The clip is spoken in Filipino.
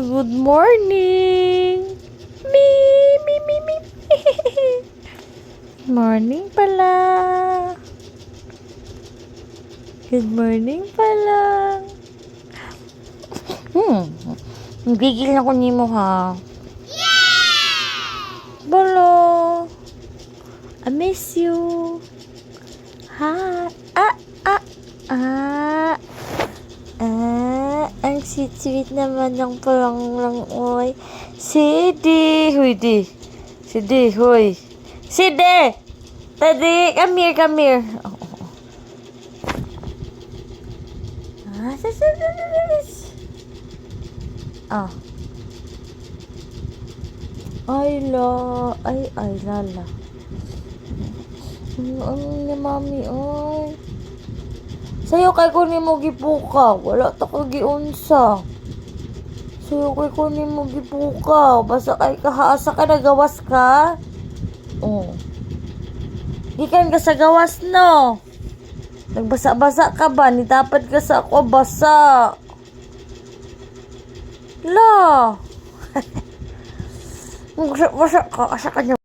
good morning. Me, me, me, me. Morning pala. Good morning pala. Hmm. Gigil na ko ni mo ha. Yeah! Bolo. I miss you. Hi. Ah, ah, ah. Ang sweet-sweet naman ng palang-lang, oy. Sidi. Huy, di. Sidi, huy. Sidi! Tadi, come here, come here. Oh, oh, oh. Ah. Ah. Ay, la. Ay, ay, lala. Ano, ano ni mami, ay. Sa'yo kay kunin mo gipuka. Wala ta ka giunsa. Sa'yo kay kunin mo gipuka. Basta kay kahaasa ka nagawas ka. Oh. Gikan ka sa gawas, no? Nagbasa-basa ka ba? Ni dapat ka sa ako basa. La. Magbasa ka. Asa ka niya